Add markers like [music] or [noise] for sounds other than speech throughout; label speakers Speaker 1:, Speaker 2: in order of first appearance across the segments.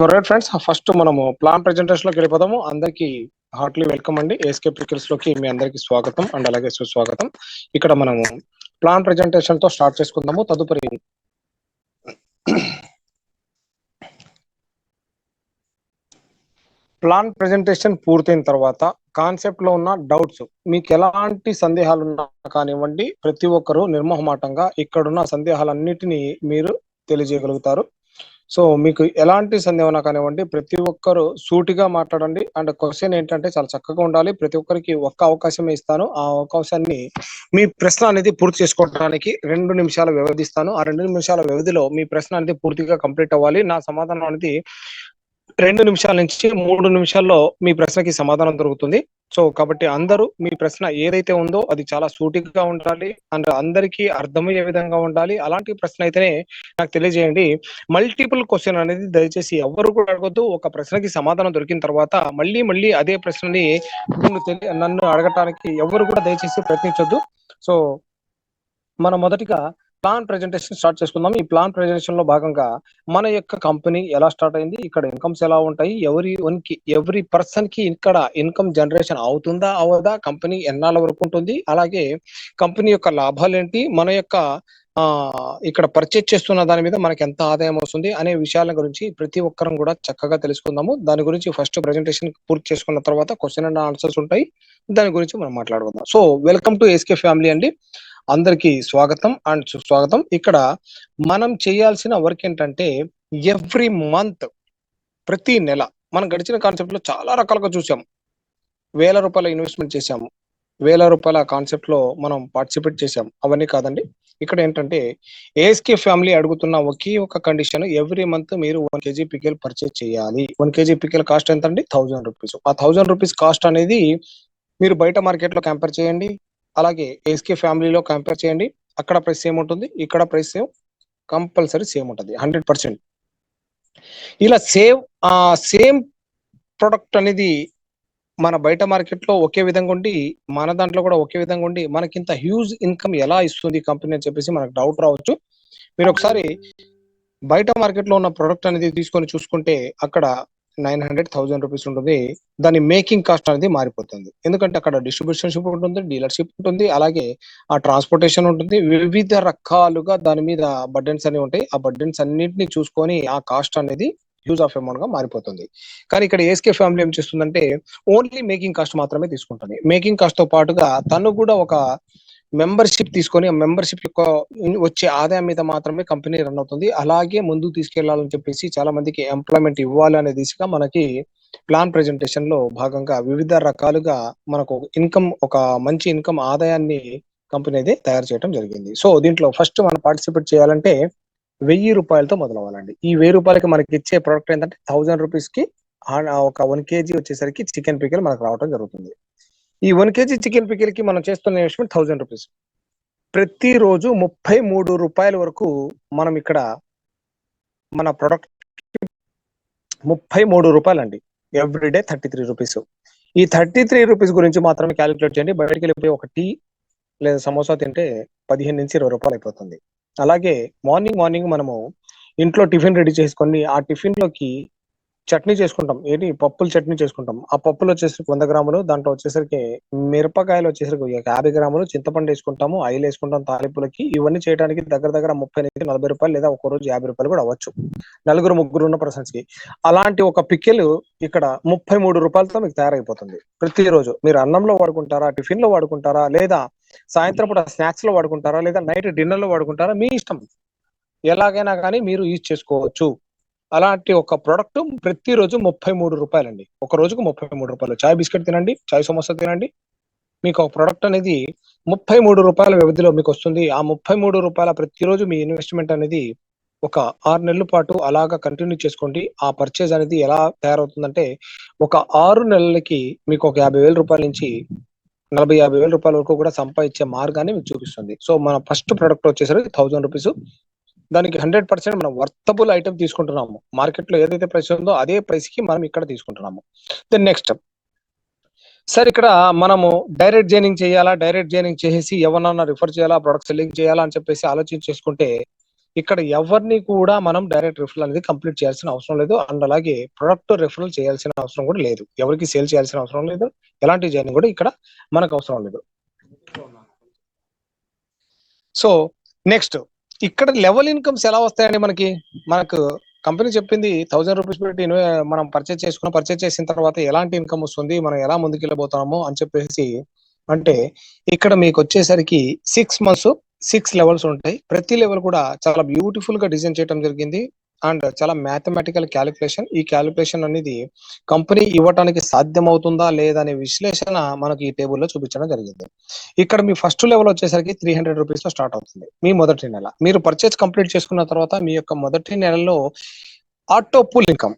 Speaker 1: So right friends first మనము plan ప్రెజెంటేషన్లోకి వెళ్ళిపోదాము. అందరికి హార్ట్లీ వెల్కమ్ అండి. ఏస్కే పికిల్స్లోకి మీ అందరికి స్వాగతం అండ్ అలాగే సుస్వాగతం. ఇక్కడ మనము ప్లాన్ ప్రెజెంటేషన్తో స్టార్ట్ చేసుకుందాము. తదుపరి ప్లాన్ ప్రెజెంటేషన్ పూర్తయిన తర్వాత కాన్సెప్ట్లో ఉన్న డౌట్స్ మీకు ఎలాంటి సందేహాలు ఉన్నా కానివ్వండి ప్రతి ఒక్కరూ నిర్మోహమాటంగా ఇక్కడున్న సందేహాలన్నిటినీ మీరు తెలియజేయగలుగుతారు. సో మీకు ఎలాంటి సందేహం కానివ్వండి ప్రతి ఒక్కరు సూటిగా మాట్లాడండి. అండ్ క్వశ్చన్ ఏంటంటే చాలా చక్కగా ఉండాలి. ప్రతి ఒక్కరికి ఒక్క అవకాశం ఇస్తాను. ఆ అవకాశాన్ని మీ ప్రశ్న అనేది పూర్తి చేసుకోవడానికి రెండు నిమిషాలు వ్యవధిస్తాను. ఆ రెండు నిమిషాల వ్యవధిలో మీ ప్రశ్న అనేది పూర్తిగా కంప్లీట్ అవ్వాలి. నా సమాధానం అనేది రెండు నిమిషాల నుంచి మూడు నిమిషాల్లో మీ ప్రశ్నకి సమాధానం దొరుకుతుంది. సో కాబట్టి అందరూ మీ ప్రశ్న ఏదైతే ఉందో అది చాలా సూటిగా ఉండాలి. అండ్ అందరికీ అర్థమయ్యే విధంగా ఉండాలి. అలాంటి ప్రశ్న అయితేనే నాకు తెలియజేయండి. మల్టిపుల్ క్వశ్చన్ అనేది దయచేసి ఎవరు కూడా అడగొద్దు. ఒక ప్రశ్నకి సమాధానం దొరికిన తర్వాత మళ్ళీ మళ్ళీ అదే ప్రశ్నని నన్ను అడగటానికి ఎవరు కూడా దయచేసి ప్రయత్నించొద్దు. సో మనం మొదటిగా ప్లాన్ ప్రెజెంటేషన్ స్టార్ట్ చేసుకుందాం. ఈ ప్లాన్ ప్రెజెంటేషన్లో భాగంగా మన యొక్క కంపెనీ ఎలా స్టార్ట్ అయింది ఇక్కడ ఇన్కమ్స్ ఎలా ఉంటాయి ఎవరి వన్కి ఎవరి పర్సన్కి ఇక్కడ ఇన్కమ్ జనరేషన్ అవుతుందా అవదా కంపెనీ ఎన్నాళ్ళ వరకు ఉంటుంది అలాగే కంపెనీ యొక్క లాభాలు ఏంటి మన యొక్క ఆ ఇక్కడ పర్చేజ్ చేస్తున్న దాని మీద మనకి ఎంత ఆదాయం వస్తుంది అనే విషయాల గురించి ప్రతి ఒక్కరం కూడా చక్కగా తెలుసుకుందాము. దాని గురించి ఫస్ట్ ప్రెజెంటేషన్ పూర్తి చేసుకున్న తర్వాత క్వశ్చన్ అండ్ ఆన్సర్స్ ఉంటాయి. దాని గురించి మనం మాట్లాడుకుందాం. So welcome to SK family అండి. అందరికీ స్వాగతం అండ్ సుస్వాగతం. ఇక్కడ మనం చేయాల్సిన వర్క్ ఏంటంటే ఎవ్రీ మంత్ ప్రతి నెల మనం గడిచిన కాన్సెప్ట్లో చాలా రకాలుగా చూసాం. వేల రూపాయల ఇన్వెస్ట్మెంట్ చేశాము. వేల రూపాయల కాన్సెప్ట్లో మనం పార్టిసిపేట్ చేసాం అవన్నీ కాదండి. ఇక్కడ ఏంటంటే ఏఎస్కే ఫ్యామిలీ అడుగుతున్న ఒకే ఒక కండిషన్ ఎవ్రీ మంత్ మీరు వన్ కేజీ పికెల్ పర్చేజ్ చేయాలి. వన్ కేజీ పికెల్ కాస్ట్ ఎంత అండి థౌజండ్ రూపీస్. ఆ థౌజండ్ రూపీస్ కాస్ట్ అనేది మీరు బయట మార్కెట్లో కంపేర్ చేయండి. అలాగే ఏస్కే ఫ్యామిలీలో కంపేర్ చేయండి. అక్కడ ప్రైస్ సేమ్ ఉంటుంది ఇక్కడ ప్రైస్ సేమ్ కంపల్సరీ సేమ్ ఉంటుంది హండ్రెడ్ పర్సెంట్ ఇలా సేమ్ ఆ సేమ్ ప్రొడక్ట్ అనేది మన బయట మార్కెట్లో ఒకే విధంగా ఉండి మన దాంట్లో కూడా ఒకే విధంగా ఉండి మనకి ఇంత హ్యూజ్ ఇన్కమ్ ఎలా ఇస్తుంది కంపెనీ అని చెప్పేసి మనకు డౌట్ రావచ్చు. మీరు ఒకసారి బయట మార్కెట్లో ఉన్న ప్రొడక్ట్ అనేది తీసుకొని చూసుకుంటే అక్కడ నైన్ హండ్రెడ్ థౌసండ్ రూపీస్ ఉంటుంది. దాని మేకింగ్ కాస్ట్ అనేది మారిపోతుంది. ఎందుకంటే అక్కడ డిస్ట్రిబ్యూషన్ షిప్ ఉంటుంది డీలర్షిప్ ఉంటుంది అలాగే ఆ ట్రాన్స్పోర్టేషన్ ఉంటుంది. వివిధ రకాలుగా దాని మీద బడ్డెన్స్ అనేవి ఉంటాయి. ఆ బడ్డెన్స్ అన్నింటినీ చూసుకొని ఆ కాస్ట్ అనేది యూజ్ ఆఫ్ అమౌంట్గా మారిపోతుంది. కానీ ఇక్కడ ఏస్కే ఫ్యామిలీ ఏం చేస్తుందంటే ఓన్లీ మేకింగ్ కాస్ట్ మాత్రమే తీసుకుంటుంది. మేకింగ్ కాస్ట్తో పాటుగా తను కూడా ఒక మెంబర్షిప్ తీసుకొని ఆ మెంబర్షిప్ యొక్క వచ్చే ఆదాయం మీద మాత్రమే కంపెనీ రన్ అవుతుంది. అలాగే ముందుకు తీసుకెళ్ళాలని చెప్పేసి చాలా మందికి ఎంప్లాయ్మెంట్ ఇవ్వాలి అనే దిశగా మనకి ప్లాన్ ప్రెజెంటేషన్లో భాగంగా వివిధ రకాలుగా మనకు ఇన్కమ్ ఒక మంచి ఇన్కమ్ ఆదాయాన్ని కంపెనీ అయితే తయారు చేయడం జరిగింది. సో దీంట్లో ఫస్ట్ మనం పార్టిసిపేట్ చేయాలంటే వెయ్యి రూపాయలతో మొదలవ్వాలండి. ఈ వెయ్యి రూపాయలకి మనకి ఇచ్చే ప్రోడక్ట్ ఏంటంటే థౌజండ్ రూపీస్కి ఒక వన్ కేజీ వచ్చేసరికి చికెన్ పికిల్ మనకు రావడం జరుగుతుంది. ఈ వన్ కేజీ చికెన్ పికిల్కి మనం చేస్తున్న ఇన్వెస్ట్మెంట్ థౌజండ్ రూపీస్. ప్రతిరోజు ముప్పై మూడు రూపాయల వరకు మనం ఇక్కడ మన ప్రొడక్ట్ ముప్పై మూడు రూపాయలు అండి ఎవ్రీడే థర్టీ త్రీ రూపీస్ ఈ థర్టీ త్రీ రూపీస్ గురించి మాత్రమే క్యాలిక్యులేట్ చేయండి. బయటకి వెళ్ళిపోయి ఒక టీ లేదా సమోసా తింటే పదిహేను నుంచి ఇరవై రూపాయలు అయిపోతుంది. అలాగే మార్నింగ్ మార్నింగ్ మనము ఇంట్లో టిఫిన్ రెడీ చేసుకొని ఆ టిఫిన్లోకి చట్నీ చేసుకుంటాం. ఏంటి? పప్పుల చట్నీ చేసుకుంటాం. ఆ పప్పులు వచ్చేసరికి వంద గ్రాములు దాంట్లో వచ్చేసరికి మిరపకాయలు వచ్చేసరికి యాభై గ్రాములు చింతపండు వేసుకుంటాము ఆయిల్ వేసుకుంటాం తాలింపులకి. ఇవన్నీ చేయడానికి దగ్గర దగ్గర ముప్పై నుంచి నలభై రూపాయలు లేదా ఒక రోజు యాభై రూపాయలు కూడా అవ్వచ్చు. నలుగురు ముగ్గురు ఉన్న పర్సన్స్కి అలాంటి ఒక పిక్కెలు ఇక్కడ ముప్పై మూడు రూపాయలతో మీకు తయారైపోతుంది. ప్రతిరోజు మీరు అన్నంలో వాడుకుంటారా టిఫిన్లో వాడుకుంటారా లేదా సాయంత్రం పూట స్నాక్స్లో వాడుకుంటారా లేదా నైట్ డిన్నర్లో వాడుకుంటారా మీ ఇష్టం. ఎలాగైనా కానీ మీరు యూజ్ చేసుకోవచ్చు. అలాంటి ఒక ప్రోడక్ట్ ప్రతిరోజు ముప్పై మూడు రూపాయలండి. ఒక రోజుకు ముప్పై మూడు రూపాయలు. చాయ్ బిస్కెట్ తినండి. చాయ్ సమోసా తినండి. మీకు ఒక ప్రోడక్ట్ అనేది ముప్పై మూడు రూపాయల వ్యవధిలో మీకు వస్తుంది. ఆ ముప్పై మూడు రూపాయల ప్రతిరోజు మీ ఇన్వెస్ట్మెంట్ అనేది ఒక ఆరు నెలల పాటు అలాగా కంటిన్యూ చేసుకోండి. ఆ పర్చేజ్ అనేది ఎలా తయారవుతుందంటే ఒక ఆరు నెలలకి మీకు ఒక యాభై వేల రూపాయల నుంచి నలభై యాభై వేల రూపాయల వరకు కూడా సంపాదించే మార్గాన్ని మీకు చూపిస్తుంది. సో మన ఫస్ట్ ప్రొడక్ట్ వచ్చేసరికి థౌజండ్ రూపీస్ దానికి హండ్రెడ్ పర్సెంట్ మనం వర్తబుల్ ఐటమ్ తీసుకుంటున్నాము. మార్కెట్లో ఏదైతే ప్రైస్ ఉందో అదే ప్రైస్కి మనం ఇక్కడ తీసుకుంటున్నాము. దెన్ నెక్స్ట్ సార్ ఇక్కడ మనము డైరెక్ట్ జైనింగ్ చేయాలా? డైరెక్ట్ జైనింగ్ చేసి ఎవరన్నా రిఫర్ చేయాలా? ప్రొడక్ట్ సెల్లింగ్ చేయాలా అని చెప్పేసి ఆలోచించి చేసుకుంటే ఇక్కడ ఎవరిని కూడా మనం డైరెక్ట్ రిఫరల్ అనేది కంప్లీట్ చేయాల్సిన అవసరం లేదు. అండ్ అలాగే ప్రొడక్ట్ రిఫరల్ చేయాల్సిన అవసరం కూడా లేదు. ఎవరికి సేల్ చేయాల్సిన అవసరం లేదు. ఎలాంటి జైనింగ్ కూడా ఇక్కడ మనకు అవసరం లేదు. సో నెక్స్ట్ ఇక్కడ లెవెల్ ఇన్కమ్స్ ఎలా వస్తాయండి మనకి? మనకు కంపెనీ చెప్పింది థౌసండ్ రూపీస్ పెట్టి మనం పర్చేస్ చేసుకున్న పర్చేస్ చేసిన తర్వాత ఎలాంటి ఇన్కమ్ వస్తుంది? మనం ఎలా ముందుకు అని చెప్పేసి అంటే ఇక్కడ మీకు వచ్చేసరికి సిక్స్ మంత్స్ సిక్స్ లెవెల్స్ ఉంటాయి. ప్రతి లెవెల్ కూడా చాలా బ్యూటిఫుల్గా డిజైన్ చేయడం జరిగింది. అండ్ చాలా మ్యాథమెటికల్ క్యాలిక్యులేషన్ ఈ క్యాలిక్యులేషన్ అనేది కంపెనీ ఇవ్వటానికి సాధ్యం అవుతుందా లేదా అనే విశ్లేషణ మనకి ఈ టేబుల్లో చూపించడం జరిగింది. ఇక్కడ మీ ఫస్ట్ లెవెల్ వచ్చేసరికి త్రీ హండ్రెడ్ రూపీస్లో స్టార్ట్ అవుతుంది. మీ మొదటి నెల. మీరు పర్చేస్ కంప్లీట్ చేసుకున్న తర్వాత మీ యొక్క మొదటి నెలలో ఆటో పూల్ ఇన్కమ్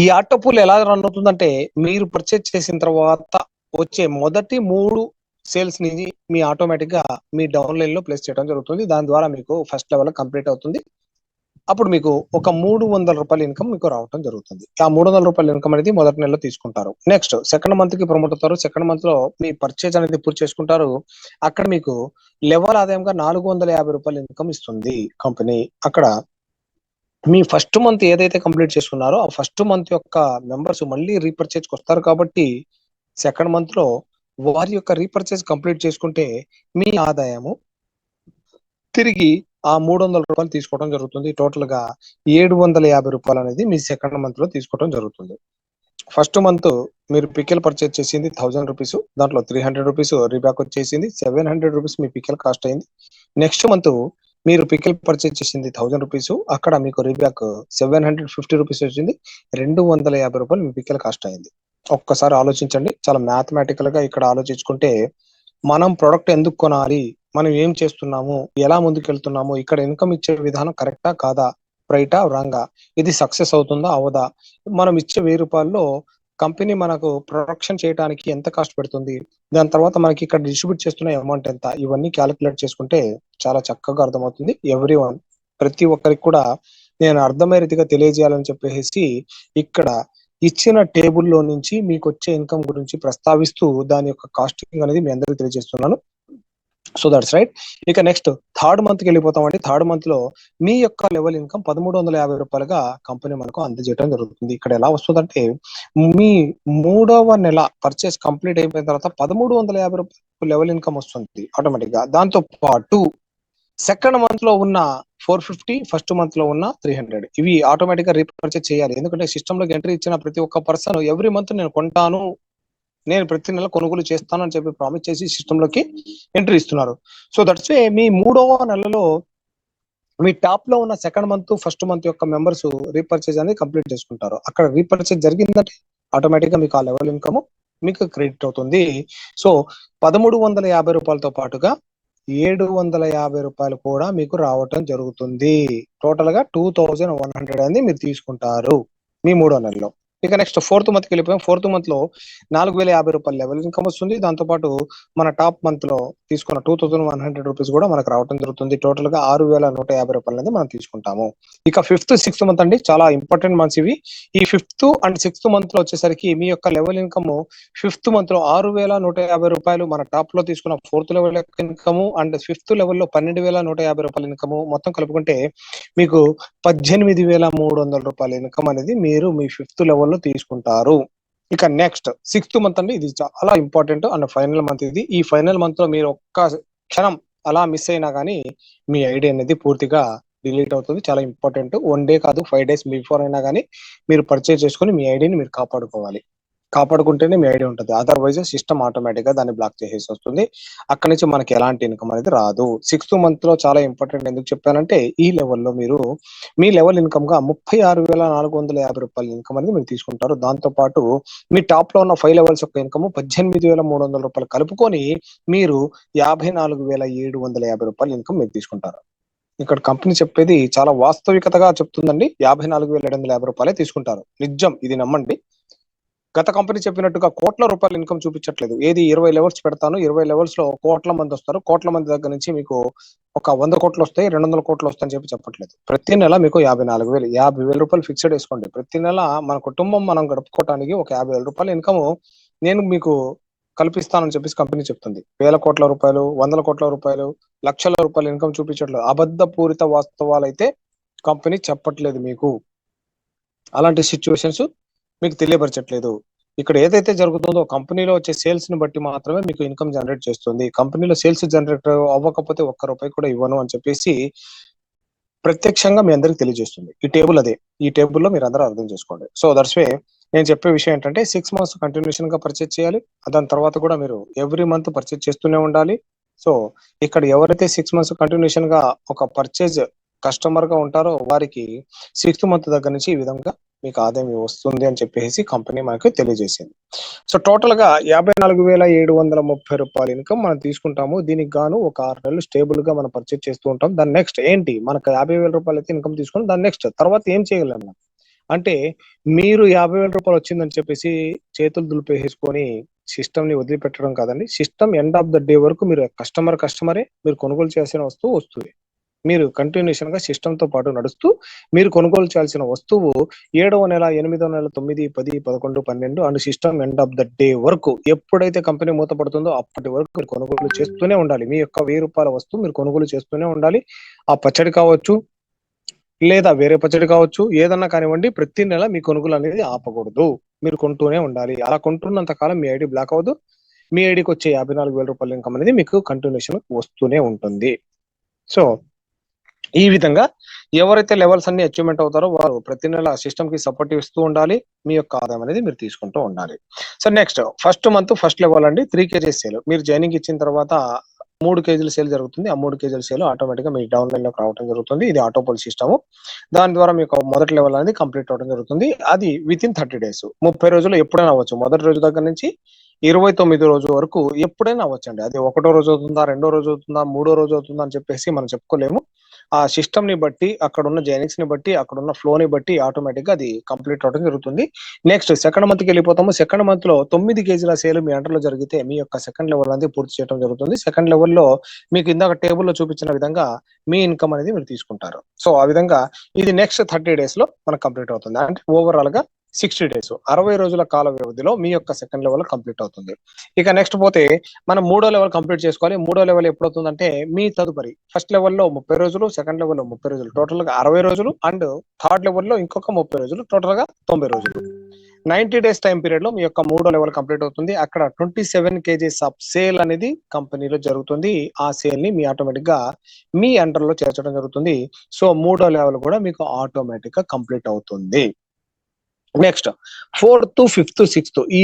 Speaker 1: ఈ ఆటో పూల్ ఎలా రన్ అవుతుందంటే మీరు పర్చేస్ చేసిన తర్వాత వచ్చే మొదటి మూడు సేల్స్ని మీ ఆటోమేటిక్గా మీ డౌన్ లైన్లో ప్లేస్ చేయడం జరుగుతుంది. దాని ద్వారా మీకు ఫస్ట్ లెవెల్ కంప్లీట్ అవుతుంది. అప్పుడు మీకు ఒక మూడు వందల రూపాయల ఇన్కమ్ మీకు రావడం జరుగుతుంది. ఆ మూడు వందల రూపాయల ఇన్కమ్ అనేది మొదటి నెలలో తీసుకుంటారు. నెక్స్ట్ సెకండ్ మంత్కి ప్రమోట్ అవుతారు. సెకండ్ మంత్లో మీ పర్చేజ్ అనేది పూర్తి చేసుకుంటారు. అక్కడ మీకు లెవెల్ ఆదాయంగా నాలుగు వందల యాభై రూపాయల ఇన్కమ్ ఇస్తుంది కంపెనీ అక్కడ మీ ఫస్ట్ మంత్ ఏదైతే కంప్లీట్ చేసుకున్నారో ఆ ఫస్ట్ మంత్ యొక్క మెంబర్స్ మళ్ళీ రీపర్చేజ్ వస్తారు కాబట్టి సెకండ్ మంత్లో వారి యొక్క రీపర్చేజ్ కంప్లీట్ చేసుకుంటే మీ ఆదాయము తిరిగి ఆ మూడు వందల రూపాయలు తీసుకోవడం జరుగుతుంది. టోటల్గా ఏడు వందల యాభై రూపాయలు అనేది మీ సెకండ్ మంత్లో తీసుకోవడం జరుగుతుంది. ఫస్ట్ మంత్ మీరు పికెల్ పర్చేజ్ చేసింది థౌసండ్ రూపీస్ దాంట్లో త్రీ హండ్రెడ్ రూపీస్ రీబ్యాక్ వచ్చేసింది సెవెన్ హండ్రెడ్ రూపీస్ మీ పికెల్ కాస్ట్ అయింది. నెక్స్ట్ మంత్ మీరు పికెల్ పర్చేజ్ చేసింది థౌసండ్ రూపీస్ అక్కడ మీకు రీబ్యాక్ సెవెన్ హండ్రెడ్ ఫిఫ్టీ రూపీస్ వచ్చింది రెండు వందల యాభై రూపాయలు మీ పికెల్ కాస్ట్ అయింది. ఒక్కసారి ఆలోచించండి. చాలా మ్యాథమెటికల్గా ఇక్కడ ఆలోచించుకుంటే మనం ప్రొడక్ట్ ఎందుకు కొనాలి? మనం ఏం చేస్తున్నాము? ఎలా ముందుకు వెళ్తున్నాము ఇక్కడ ఇన్కమ్ ఇచ్చే విధానం కరెక్టా కాదా? రైటా రాంగా ఇది సక్సెస్ అవుతుందా? అవదా మనం ఇచ్చే వెయ్యి రూపాయల్లో కంపెనీ మనకు ప్రొడక్షన్ చేయడానికి ఎంత కాస్ట్ పెడుతుంది? దాని తర్వాత మనకి ఇక్కడ డిస్ట్రిబ్యూట్ చేస్తున్న అమౌంట్ ఎంత? ఇవన్నీ క్యాలిక్యులేట్ చేసుకుంటే చాలా చక్కగా అర్థమవుతుంది. ఎవ్రీ వన్ ప్రతి ఒక్కరికి కూడా నేను అర్థమయ్యే రీతిగా తెలియజేయాలని చెప్పేసి ఇక్కడ ఇచ్చిన టేబుల్లో నుంచి మీకు వచ్చే ఇన్కమ్ గురించి ప్రస్తావిస్తూ దాని యొక్క కాస్టింగ్ అనేది మీ అందరికీ తెలియజేస్తున్నాను. సో దట్స్ రైట్ ఇక నెక్స్ట్ థర్డ్ మంత్కి వెళ్ళిపోతామండి థర్డ్ మంత్లో మీ యొక్క లెవెల్ ఇన్కమ్ పదమూడు వందల యాభై రూపాయలుగా కంపెనీ మనకు అందజేయడం జరుగుతుంది. ఇక్కడ ఎలా వస్తుందంటే మీ మూడవ నెల పర్చేస్ కంప్లీట్ అయిపోయిన తర్వాత పదమూడు వందల యాభై రూపాయలు లెవెల్ ఇన్కమ్ వస్తుంది ఆటోమేటిక్గా. దాంతో పాటు సెకండ్ మంత్లో ఉన్న ఫోర్ ఫిఫ్టీ ఫస్ట్ మంత్లో ఉన్న త్రీ హండ్రెడ్ ఇవి ఆటోమేటిక్గా రీపర్చేస్ చేయాలి. ఎందుకంటే సిస్టమ్లోకి ఎంట్రీ ఇచ్చిన ప్రతి ఒక్క పర్సన్ ఎవ్రీ మంత్ నేను కొంటాను నేను ప్రతి నెల కొనుగోలు చేస్తాను అని చెప్పి ప్రామిస్ చేసి సిస్టమ్లోకి ఎంట్రీ ఇస్తున్నారు. సో దట్స్ వే మీ మూడవ నెలలో మీ టాప్లో ఉన్న సెకండ్ మంత్ ఫస్ట్ మంత్ యొక్క మెంబర్స్ రీపర్చేజ్ అనేది కంప్లీట్ చేసుకుంటారు. అక్కడ రీపర్చేజ్ జరిగిందంటే ఆటోమేటిక్గా మీకు ఆ లెవెల్ ఇన్కమ్ మీకు క్రెడిట్ అవుతుంది. సో పదమూడు వందల యాభై రూపాయలతో పాటుగా ఏడు వందల యాభై రూపాయలు కూడా మీకు రావటం జరుగుతుంది. టోటల్గా టూ థౌజండ్ వన్ హండ్రెడ్ అనేది మీరు తీసుకుంటారు మీ మూడో నెలలో. ఇక నెక్స్ట్ ఫోర్త్ మంత్కి వెళ్ళిపోయాం. ఫోర్త్ మంత్లో నాలుగు వేల యాభై రూపాయల లెవెల్ ఇన్కమ్ వస్తుంది. దాంతో పాటు మన టాప్ మంత్లో తీసుకున్న two thousand one hundred rupees కూడా మనకు రావడం జరుగుతుంది. టోటల్గా ఆరు వేల నూట యాభై రూపాయలు అనేది మనం తీసుకుంటాము. ఇక ఫిఫ్త్ సిక్స్త్ మంత్ అండి. చాలా ఇంపార్టెంట్ మంత్స్ ఇవి. ఈ ఫిఫ్త్ అండ్ సిక్స్త్ మంత్లో వచ్చేసరికి మీ యొక్క లెవెల్ ఇన్కమ్ ఫిఫ్త్ మంత్లో ఆరు వేల నూట యాభై రూపాయలు మన టాప్లో తీసుకున్న fourth level income and fifth లెవెల్లో పన్నెండు వేల నూట యాభై రూపాయల ఇన్కమ్ మొత్తం కలుపుకుంటే మీకు పద్దెనిమిది వేల మూడు వందల రూపాయల ఇన్కమ్ అనేది మీరు మీ ఫిఫ్త్ లెవెల్ లెవెల్లో తీసుకుంటారు. ఇక నెక్స్ట్ సిక్స్త్ మంత్ అండి ఇది చాలా ఇంపార్టెంట్ అండ్ ఫైనల్ మంత్ ఇది. ఈ ఫైనల్ మంత్లో మీరు ఒక్క క్షణం అలా మిస్ అయినా కానీ మీ ఐడి అనేది పూర్తిగా డిలీట్ అవుతుంది. చాలా ఇంపార్టెంట్ వన్ డే కాదు ఫైవ్ డేస్ బిఫోర్ అయినా కానీ మీరు పర్చేజ్ చేసుకుని మీ ఐడిని మీరు కాపాడుకోవాలి. కాపాడుకుంటేనే మీ ఐడి ఉంటుంది. అదర్వైజ్ సిస్టమ్ ఆటోమేటిక్గా దాన్ని బ్లాక్ చేసేసి వస్తుంది. అక్కడ నుంచి మనకి ఎలాంటి ఇన్కమ్ అనేది రాదు. సిక్స్త్ మంత్లో చాలా ఇంపార్టెంట్ ఎందుకు చెప్పానంటే ఈ లెవెల్లో మీరు మీ లెవెల్ ఇన్కమ్గా ముప్పై ఆరు వేల నాలుగు వందల యాభై రూపాయల ఇన్కమ్ అనేది మీరు తీసుకుంటారు. దాంతో పాటు మీ టాప్లో ఉన్న ఫైవ్ లెవెల్స్ యొక్క ఇన్కమ్ పద్దెనిమిది వేల మూడు వందల రూపాయలు కలుపుకొని మీరు యాభై నాలుగు వేల ఏడు వందల యాభై రూపాయల ఇన్కమ్ మీరు తీసుకుంటారు. ఇక్కడ కంపెనీ చెప్పేది చాలా వాస్తవికతగా చెప్తుందండి. యాభై నాలుగు వేల ఏడు వందల యాభై రూపాయలే తీసుకుంటారు. నిజం ఇది నమ్మండి. గత కంపెనీ చెప్పినట్టుగా కోట్ల రూపాయల ఇన్కమ్ చూపించట్లేదు. ఏది ఇరవై లెవెల్స్ పెడతాను ఇరవై లెవెల్స్లో కోట్ల మంది వస్తారు. కోట్ల మంది దగ్గర నుంచి మీకు ఒక వంద కోట్లు వస్తాయి రెండు వందల కోట్లు వస్తాయని చెప్పి చెప్పట్లేదు. ప్రతి నెల మీకు యాభై నాలుగు వేలు యాభై వేల రూపాయలు ఫిక్స్డ్ వేసుకోండి. ప్రతి నెల మన కుటుంబం మనం గడుపుకోవడానికి ఒక యాభై వేల రూపాయల ఇన్కమ్ నేను మీకు కల్పిస్తానని చెప్పేసి కంపెనీ చెప్తుంది. వేల కోట్ల రూపాయలు వందల కోట్ల రూపాయలు లక్షల రూపాయలు ఇన్కమ్ చూపించట్లేదు. అబద్ధ పూరిత వాస్తవాలు అయితే కంపెనీ చెప్పట్లేదు మీకు. అలాంటి సిచ్యువేషన్స్ మీకు తెలియపరచట్లేదు. ఇక్కడ ఏదైతే జరుగుతుందో కంపెనీలో వచ్చే సేల్స్ని బట్టి మాత్రమే మీకు ఇన్కమ్ జనరేట్ చేస్తుంది. కంపెనీలో సేల్స్ జనరేట్ అవ్వకపోతే ఒక్క రూపాయి కూడా ఇవ్వను అని చెప్పేసి ప్రత్యక్షంగా మీ అందరికి తెలియజేస్తుంది. ఈ టేబుల్ అదే. ఈ టేబుల్లో మీరు అందరూ అర్థం చేసుకోండి. So that's way. నేను చెప్పే విషయం ఏంటంటే సిక్స్ మంత్స్ కంటిన్యూషన్గా పర్చేజ్ చేయాలి. దాని తర్వాత కూడా మీరు ఎవ్రీ మంత్ పర్చేజ్ చేస్తూనే ఉండాలి. సో ఇక్కడ ఎవరైతే సిక్స్ మంత్స్ కంటిన్యూషన్గా ఒక పర్చేజ్ కస్టమర్గా ఉంటారో వారికి సిక్స్త్ మంత్ దగ్గర నుంచి ఈ విధంగా మీకు ఆదాయం వస్తుంది అని చెప్పేసి కంపెనీ మనకు తెలియజేసింది. సో టోటల్గా యాభై నాలుగు వేల ఏడు వందల ముప్పై రూపాయల ఇన్కమ్ మనం తీసుకుంటాము. దీనికి గాను ఒక ఆరు నెలలు స్టేబుల్గా మనం పర్చేజ్ చేస్తూ ఉంటాం. దాని నెక్స్ట్ ఏంటి? మనకు యాభై వేల రూపాయలు అయితే ఇన్కమ్ తీసుకుని దాని నెక్స్ట్ తర్వాత ఏం చేయగలం మనం? అంటే మీరు యాభై వేల రూపాయలు వచ్చిందని చెప్పేసి చేతులు దులిపేసుకొని సిస్టమ్ని వదిలిపెట్టడం కాదండి. System end of the day వరకు మీరు కస్టమర్ కస్టమరే. మీరు కొనుగోలు చేసిన వస్తువు వస్తుంది మీరు కంటిన్యూషన్గా సిస్టమ్తో పాటు నడుస్తూ మీరు కొనుగోలు చేయాల్సిన వస్తువు ఏడవ నెల ఎనిమిదవ నెల తొమ్మిది పది పదకొండు పన్నెండు and system end of the day వరకు ఎప్పుడైతే కంపెనీ మూతపడుతుందో అప్పటి వరకు మీరు కొనుగోలు చేస్తూనే ఉండాలి. మీ యొక్క వెయ్యి రూపాయల వస్తువు మీరు కొనుగోలు చేస్తూనే ఉండాలి. ఆ పచ్చడి కావచ్చు లేదా వేరే పచ్చడి కావచ్చు ఏదన్నా కానివ్వండి ప్రతి నెల మీ కొనుగోలు అనేది ఆపకూడదు. మీరు కొంటూనే ఉండాలి. అలా కొంటున్నంత కాలం మీ ఐడి బ్లాక్ అవ్వదు. మీ ఐడికి వచ్చే యాభై నాలుగు వేల రూపాయల ఇన్కమ్ అనేది మీకు కంటిన్యూషన్ వస్తూనే ఉంటుంది. సో ఈ విధంగా ఎవరైతే లెవెల్స్ అన్ని అచీవ్మెంట్ అవుతారో వారు ప్రతి నెల సిస్టమ్కి సపోర్ట్ ఇస్తూ ఉండాలి. మీ యొక్క ఆదాయం అనేది మీరు తీసుకుంటూ ఉండాలి. So next first month first level అండి. త్రీ కేజీస్ సేల్ మీరు జాయినింగ్ ఇచ్చిన తర్వాత మూడు కేజీల సేల్ జరుగుతుంది. ఆ మూడు కేజీల సేల్ ఆటోమేటిక్గా మీ డౌన్ లైన్లోకి రావడం జరుగుతుంది. ఇది ఆటోపోల్ సిస్టమ్ దాని ద్వారా మీకు మొదటి లెవెల్ అనేది కంప్లీట్ అవడం జరుగుతుంది. అది విత్ ఇన్ థర్టీ డేస్ ముప్పై రోజులు ఎప్పుడైనా అవ్వచ్చు. మొదటి రోజు దగ్గర నుంచి ఇరవై తొమ్మిది రోజు వరకు ఎప్పుడైనా అవ్వచ్చండి. అది ఒకటో రోజు అవుతుందా రెండో రోజు అవుతుందా మూడో రోజు అవుతుందా అని చెప్పేసి మనం చెప్పుకోలేము. ఆ సిస్టమ్ని బట్టి అక్కడ ఉన్న జైనిక్స్ని బట్టి అక్కడ ఉన్న ఫ్లో ని బట్టి ఆటోమేటిక్గా అది కంప్లీట్ అవడం జరుగుతుంది. నెక్స్ట్ సెకండ్ మంత్కి వెళ్ళిపోతాము. సెకండ్ మంత్లో తొమ్మిది కేజీల సేల్ మీ అంటర్లో జరిగితే మీ యొక్క సెకండ్ లెవెల్ అనేది పూర్తి చేయడం జరుగుతుంది. సెకండ్ లెవెల్లో మీకు ఇందాక టేబుల్లో చూపించిన విధంగా మీ ఇన్కమ్ అనేది మీరు తీసుకుంటారు. సో ఆ విధంగా ఇది నెక్స్ట్ థర్టీ డేస్లో మనకు కంప్లీట్ అవుతుంది. అంటే ఓవరాల్గా సిక్స్టీ డేస్ అరవై రోజుల కాల వ్యవధిలో మీ యొక్క సెకండ్ లెవెల్ కంప్లీట్ అవుతుంది. ఇక నెక్స్ట్ పోతే మనం మూడో లెవెల్ కంప్లీట్ చేసుకోవాలి. మూడో లెవెల్ ఎప్పుడు అవుతుందంటే మీ తదుపరి ఫస్ట్ లెవెల్లో ముప్పై రోజులు సెకండ్ లెవెల్లో ముప్పై రోజులు టోటల్గా అరవై రోజులు అండ్ థర్డ్ లెవెల్లో ఇంకొక ముప్పై రోజులు టోటల్గా తొంభై రోజులు. నైన్టీ డేస్ టైం పీరియడ్లో మీ యొక్క మూడో లెవెల్ కంప్లీట్ అవుతుంది. అక్కడ twenty seven kgs of sale అనేది కంపెనీలో జరుగుతుంది. ఆ సేల్ని మీ ఆటోమేటిక్గా మీ అండర్లో చేర్చడం జరుగుతుంది. సో మూడో లెవెల్ కూడా మీకు ఆటోమేటిక్గా కంప్లీట్ అవుతుంది. నెక్స్ట్ ఫోర్త్ ఫిఫ్త్ సిక్స్త్ ఈ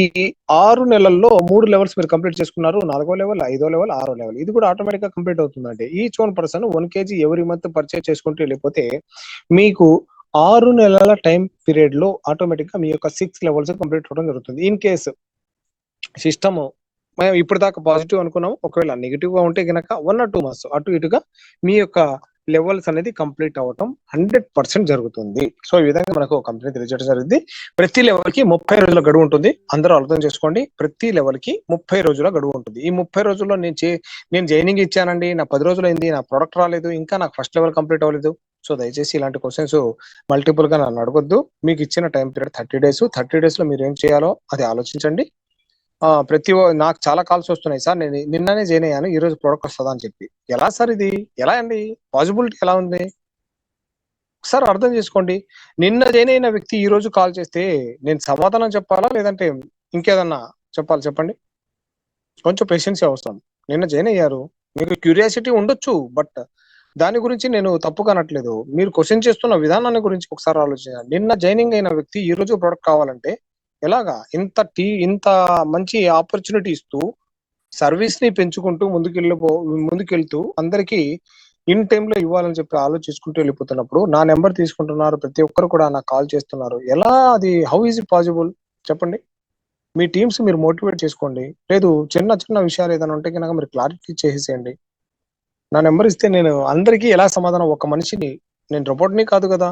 Speaker 1: ఆరు నెలల్లో మూడు లెవెల్స్ మీరు కంప్లీట్ చేసుకున్నారు. నాలుగో లెవెల్ ఐదో లెవెల్ ఆరో లెవెల్ ఇది కూడా ఆటోమేటిక్గా కంప్లీట్ అవుతుందండి. Each one person one kg ఎవరి మంత్ పర్చేజ్ చేసుకుంటూ వెళ్ళిపోతే మీకు ఆరు నెలల టైం పీరియడ్లో ఆటోమేటిక్గా మీ యొక్క సిక్స్ లెవెల్స్ కంప్లీట్ అవడం జరుగుతుంది. ఇన్ కేసు సిస్టమ్ మేము ఇప్పుడు దాకా పాజిటివ్ అనుకున్నాము. ఒకవేళ నెగిటివ్గా ఉంటే కనుక వన్ ఆర్ టూ మంత్స్ అటు ఇటుగా మీ యొక్క లెవెల్స్ అనేది కంప్లీట్ అవ్వటం హండ్రెడ్ పర్సెంట్ జరుగుతుంది. సో ఈ విధంగా మనకు కంపెనీ తెలియజేయడం జరిగింది. ప్రతి లెవెల్కి ముప్పై రోజుల గడువు ఉంటుంది. అందరూ అర్థం చేసుకోండి. ప్రతి లెవెల్కి ముప్పై రోజుల గడువు ఉంటుంది. ఈ ముప్పై రోజుల్లో నేను చే నేను జైనింగ్ ఇచ్చానండి. నా పది రోజులు అయింది నా ప్రొడక్ట్ రాలేదు. ఇంకా నాకు ఫస్ట్ లెవెల్ కంప్లీట్ అవ్వలేదు. సో దయచేసి ఇలాంటి క్వశ్చన్స్ మల్టిపుల్గా నన్ను అడగొద్దు. మీకు ఇచ్చిన time period thirty days thirty డేస్లో మీరు ఏం చేయాలో అది ఆలోచించండి. ప్రతి నాకు చాలా కాల్స్ వస్తున్నాయి. సార్ నేను నిన్ననే జాయిన్ అయ్యాను ఈ రోజు ప్రోడక్ట్ వస్తుందా అని చెప్పి. ఎలా సార్ ఇది? ఎలా అండి? పాసిబిలిటీ ఎలా ఉంది? సార్ అర్థం చేసుకోండి. నిన్న జాయిన్ అయిన వ్యక్తి ఈ రోజు కాల్ చేస్తే నేను సమాధానం చెప్పాలా? లేదంటే ఇంకేదన్నా చెప్పాలి? చెప్పండి. కొంచెం పేషెన్స్ అవసరం నిన్న జాయిన్ అయ్యారు. మీకు క్యూరియాసిటీ ఉండొచ్చు బట్ దాని గురించి నేను తప్పు కనట్లేదు మీరు క్వశ్చన్ చేస్తున్న విధానాన్ని గురించి ఒకసారి ఆలోచించండి. నిన్న జాయినింగ్ అయిన వ్యక్తి ఈ రోజు ప్రోడక్ట్ కావాలంటే ఎలాగా? ఇంత టీ ఇంత మంచి ఆపర్చునిటీ ఇస్తూ సర్వీస్ని పెంచుకుంటూ ముందుకెళ్ళిపో ముందుకెళ్తూ అందరికీ ఇన్ టైంలో ఇవ్వాలని చెప్పి ఆలోచించుకుంటూ వెళ్ళిపోతున్నప్పుడు నా నెంబర్ తీసుకుంటున్నారు ప్రతి ఒక్కరు కూడా నాకు కాల్ చేస్తున్నారు. ఎలా అది హౌ ఈజ్ ఇట్ పాసిబుల్ చెప్పండి. మీ టీమ్స్ మీరు మోటివేట్ చేసుకోండి. లేదు చిన్న చిన్న విషయాలు ఏదైనా ఉంటే కనుక మీరు క్లారిటీ చేసేసేయండి. నా నెంబర్ ఇస్తే నేను అందరికీ ఎలా సమాధానం ఒక మనిషిని నేను రోబోట్ని కాదు కదా.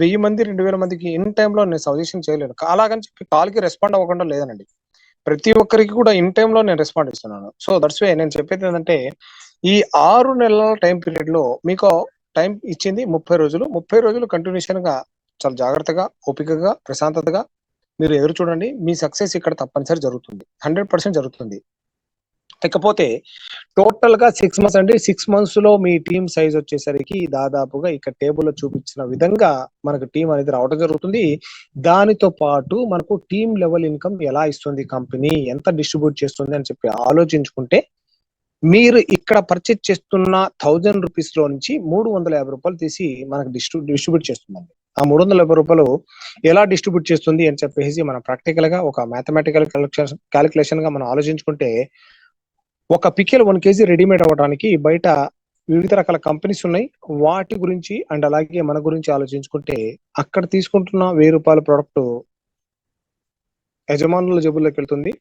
Speaker 1: వెయ్యి మంది రెండు వేల మందికి ఇన్ టైంలో నేను సజెషన్ చేయలేను అలాగని చెప్పి కాల్కి రెస్పాండ్ అవ్వకుండా లేదనండి ప్రతి ఒక్కరికి కూడా ఇన్ టైంలో నేను రెస్పాండ్ ఇస్తున్నాను. సో దట్స్ వే నేను చెప్పేది ఏంటంటే ఈ ఆరు నెలల టైం పీరియడ్లో మీకు టైం ఇచ్చింది ముప్పై రోజులు. ముప్పై రోజులు కంటిన్యూషన్గా చాలా జాగ్రత్తగా ఓపికగా ప్రశాంతతగా మీరు ఎదురు చూడండి. మీ సక్సెస్ ఇక్కడ తప్పనిసరి జరుగుతుంది. హండ్రెడ్ పర్సెంట్ జరుగుతుంది. లేకపోతే టోటల్గా సిక్స్ మంత్స్ అంటే సిక్స్ మంత్స్లో మీ టీం సైజ్ వచ్చేసరికి దాదాపుగా ఇక్కడ టేబుల్లో చూపించిన విధంగా మనకు టీం అనేది రావడం జరుగుతుంది. దానితో పాటు మనకు టీం లెవెల్ ఇన్కమ్ ఎలా ఇస్తుంది కంపెనీ ఎంత డిస్ట్రిబ్యూట్ చేస్తుంది అని చెప్పి ఆలోచించుకుంటే మీరు ఇక్కడ పర్చేజ్ చేస్తున్న థౌజండ్ రూపీస్లో నుంచి మూడు వందల యాభై రూపాయలు తీసి మనకు డిస్ట్రిబ్యూట్ డిస్ట్రిబ్యూట్ చేస్తుందండి. ఆ మూడు వందల యాభై రూపాయలు ఎలా డిస్ట్రిబ్యూట్ చేస్తుంది అని చెప్పేసి మనం ప్రాక్టికల్గా ఒక మ్యాథమెటికల్ క్యాలిక్యులేషన్గా మనం ఆలోచించుకుంటే ఒక పికెల్ వన్ కేజీ రెడీమేడ్ అవ్వడానికి బయట వివిధ రకాల కంపెనీస్ ఉన్నాయి. వాటి గురించి అండ్ అలాగే మన గురించి ఆలోచించుకుంటే అక్కడ తీసుకుంటున్న వెయ్యి రూపాయల ప్రోడక్ట్ యజమానుల జబుల్లోకి వెళ్తుంది.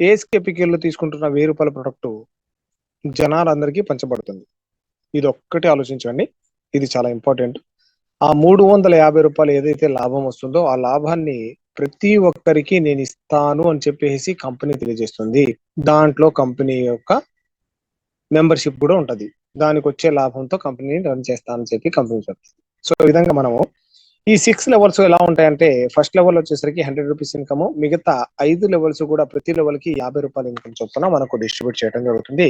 Speaker 1: ఏఎస్కే పికెల్లో తీసుకుంటున్న వెయ్యి రూపాయల ప్రోడక్ట్ జనాలందరికీ పంచబడుతుంది. ఇది ఒక్కటి ఆలోచించండి. ఇది చాలా ఇంపార్టెంట్ ఆ మూడు వందల యాభై రూపాయలు ఏదైతే లాభం వస్తుందో ఆ లాభాన్ని ప్రతి ఒక్కరికి నేను ఇస్తాను అని చెప్పేసి కంపెనీ తెలియజేస్తుంది. దాంట్లో కంపెనీ యొక్క మెంబర్షిప్ కూడా ఉంటది. దానికి వచ్చే లాభంతో కంపెనీని రన్ చేస్తానని చెప్పి కంపెనీ చెప్తుంది. సో ఈ విధంగా మనము ఈ సిక్స్ లెవెల్స్ ఎలా ఉంటాయంటే ఫస్ట్ లెవెల్ వచ్చేసరికి హండ్రెడ్ రూపీస్ ఇన్కమ్ మిగతా ఐదు లెవెల్స్ కూడా ప్రతి లెవెల్కి యాభై రూపాయల ఇన్కమ్ చొప్పున మనకు డిస్ట్రిబ్యూట్ చేయడం జరుగుతుంది.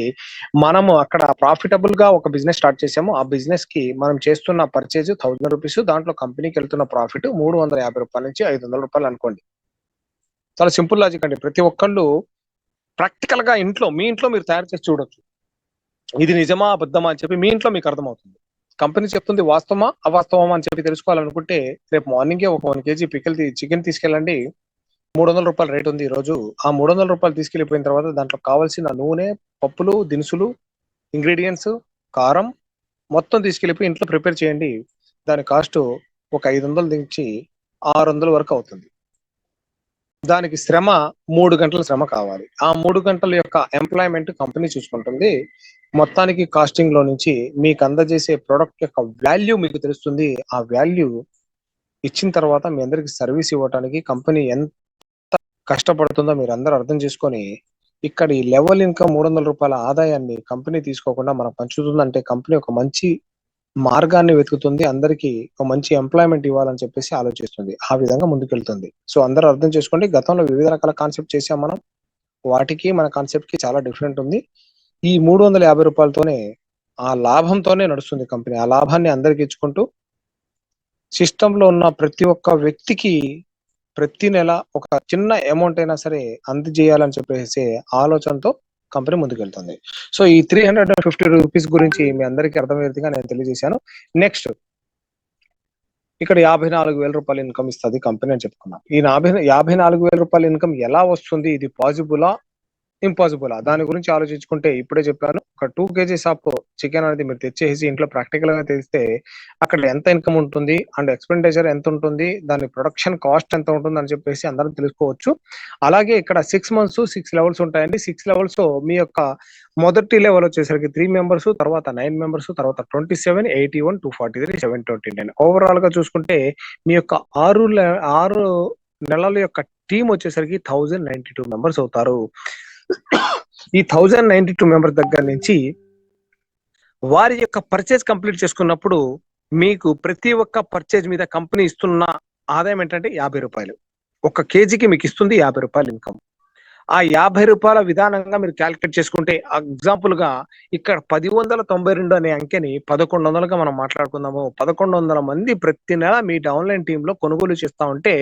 Speaker 1: మనము అక్కడ ప్రాఫిటబుల్గా ఒక బిజినెస్ స్టార్ట్ చేసాము. ఆ బిజినెస్కి మనం చేస్తున్న పర్చేజ్ థౌసండ్ రూపీస్ దాంట్లో కంపెనీకి వెళ్తున్న ప్రాఫిట్ మూడు వందల యాభై రూపాయల నుంచి ఐదు వందల రూపాయలు అనుకోండి. చాలా సింపుల్ లాజిక్ అండి. ప్రతి ఒక్కళ్ళు ప్రాక్టికల్గా ఇంట్లో మీ ఇంట్లో మీరు తయారు చేసి చూడొచ్చు. ఇది నిజమా అబద్ధమా అని చెప్పి మీ ఇంట్లో మీకు అర్థమవుతుంది. కంపెనీ చెప్తుంది వాస్తవమా అవాస్తవమా అని చెప్పి తెలుసుకోవాలనుకుంటే రేపు మార్నింగే ఒక వన్ కేజీ పిక్కల్ చికెన్ తీసుకెళ్ళండి. మూడు వందల రూపాయల రేట్ ఉంది ఈ రోజు ఆ మూడు వందల రూపాయలు తీసుకెళ్ళిపోయిన తర్వాత దాంట్లో కావాల్సిన నూనె పప్పులు దినుసులు ఇంగ్రీడియంట్స్ కారం మొత్తం తీసుకెళ్ళిపోయి ఇంట్లో ప్రిపేర్ చేయండి. దాని కాస్ట్ ఒక ఐదు వందలు దించి ఆరు వందల వరకు అవుతుంది. దానికి శ్రమ మూడు గంటల శ్రమ కావాలి. ఆ మూడు గంటల యొక్క ఎంప్లాయ్మెంట్ కంపెనీ చూసుకుంటుంది. మొత్తానికి కాస్టింగ్లో నుంచి మీకు అందజేసే ప్రోడక్ట్ యొక్క వాల్యూ మీకు తెలుస్తుంది. ఆ వాల్యూ ఇచ్చిన తర్వాత మీ అందరికి సర్వీస్ ఇవ్వటానికి కంపెనీ ఎంత కష్టపడుతుందో మీరు అందరూ అర్థం చేసుకొని ఇక్కడ ఈ లెవెల్ ఇన్కమ్ మూడు వందల రూపాయల ఆదాయాన్ని కంపెనీ తీసుకోకుండా మనం పంచుతుందంటే కంపెనీ ఒక మంచి మార్గాన్ని వెతుకుతుంది అందరికి ఒక మంచి ఎంప్లాయ్మెంట్ ఇవ్వాలని చెప్పేసి ఆలోచిస్తుంది. ఆ విధంగా ముందుకెళ్తుంది. సో అందరూ అర్థం చేసుకోండి గతంలో వివిధ రకాల కాన్సెప్ట్ చేసాం మనం. వాటికి మన కాన్సెప్ట్కి చాలా డిఫరెంట్ ఉంది. ఈ మూడు వందల యాభై రూపాయలతోనే ఆ లాభంతోనే నడుస్తుంది కంపెనీ ఆ లాభాన్ని అందరికి ఇచ్చుకుంటూ సిస్టమ్లో ఉన్న ప్రతి ఒక్క వ్యక్తికి ప్రతి నెల ఒక చిన్న అమౌంట్ అయినా సరే అందజేయాలని చెప్పేసి ఆలోచనతో కంపెనీ ముందుకెళ్తుంది. సో ఈ three hundred and fifty rupees గురించి మీ అందరికీ అర్థమయ్యేదిగా నేను తెలియజేశాను. నెక్స్ట్ ఇక్కడ యాభై నాలుగు వేల రూపాయల ఇన్కమ్ ఇస్తుంది కంపెనీ అని చెప్పుకున్నాం. ఈ యాభై యాభై నాలుగు వేల రూపాయల ఇన్కమ్ ఎలా వస్తుంది? ఇది పాసిబులా ఇంపాసిబుల్ దాని గురించి ఆలోచించుకుంటే ఇప్పుడే చెప్పాను. ఒక టూ కేజీస్ ఆఫ్ చికెన్ అనేది మీరు తెచ్చేసి ఇంట్లో ప్రాక్టికల్గా తెస్తే అక్కడ ఎంత ఇన్కమ్ ఉంటుంది? అండ్ ఎక్స్పెండిచర్ ఎంత ఉంటుంది? దాని ప్రొడక్షన్ కాస్ట్ ఎంత ఉంటుంది? అని చెప్పేసి అందరం తెలుసుకోవచ్చు. అలాగే ఇక్కడ సిక్స్ మంత్స్ సిక్స్ లెవెల్స్ ఉంటాయండి. సిక్స్ లెవెల్స్ మీ యొక్క మొదటి లెవెల్ వచ్చేసరికి త్రీ మెంబర్స్ తర్వాత నైన్ మెంబర్స్ తర్వాత twenty seven eighty one two forty three seven twenty nine ఓవరాల్గా చూసుకుంటే మీ యొక్క ఆరు ఆరు నెలల యొక్క టీం వచ్చేసరికి థౌజండ్ నైన్టీ టూ మెంబర్స్ అవుతారు. ఈ థౌజండ్ నైన్టీ టూ మెంబర్స్ దగ్గర నుంచి వారి యొక్క పర్చేజ్ కంప్లీట్ చేసుకున్నప్పుడు మీకు ప్రతి ఒక్క పర్చేజ్ మీద కంపెనీ ఇస్తున్న ఆదాయం ఏంటంటే యాభై రూపాయలు. ఒక కేజీకి మీకు ఇస్తుంది యాభై రూపాయలు ఇన్కమ్ ఆ యాభై రూపాయల విధానంగా మీరు క్యాలిక్యులేట్ చేసుకుంటే ఎగ్జాంపుల్గా ఇక్కడ పది వందల తొంభై రెండు అనే అంకెని పదకొండు వందలుగా మనం మాట్లాడుకుందాము. పదకొండు వందల మంది ప్రతి నెల మీ డౌన్లైన్ టీమ్లో కొనుగోలు చేస్తా ఉంటే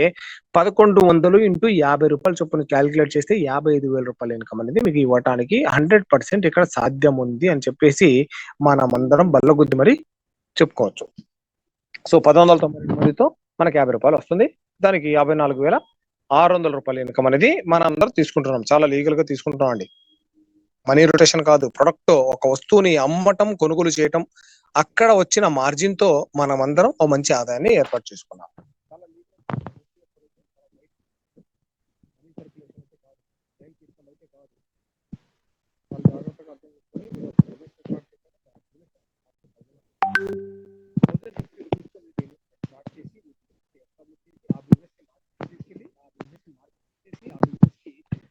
Speaker 1: పదకొండు వందలు ఇంటూ యాభై రూపాయలు చొప్పున క్యాలిక్యులేట్ చేస్తే యాభై ఐదు వేల రూపాయల ఇన్కమ్ అనేది మీకు ఇవ్వటానికి హండ్రెడ్ పర్సెంట్ ఇక్కడ సాధ్యం ఉంది అని చెప్పేసి మనమందరం బల్లగుద్ది మరి చెప్పుకోవచ్చు. సో పది వందల తొంభై మందితో మనకి యాభై రూపాయలు వస్తుంది. దానికి యాభై నాలుగు వేల ఆరు వందల రూపాయల ఇన్కమ్ అనేది మనం అందరం తీసుకుంటున్నాం. చాలా లీగల్గా తీసుకుంటున్నాం అండి. మనీ రొటేషన్ కాదు. ప్రొడక్ట్ ఒక వస్తువుని అమ్మటం కొనుగోలు చేయటం అక్కడ వచ్చిన మార్జిన్తో మనం అందరం ఒక మంచి ఆదాయాన్ని ఏర్పాటు చేసుకున్నాం.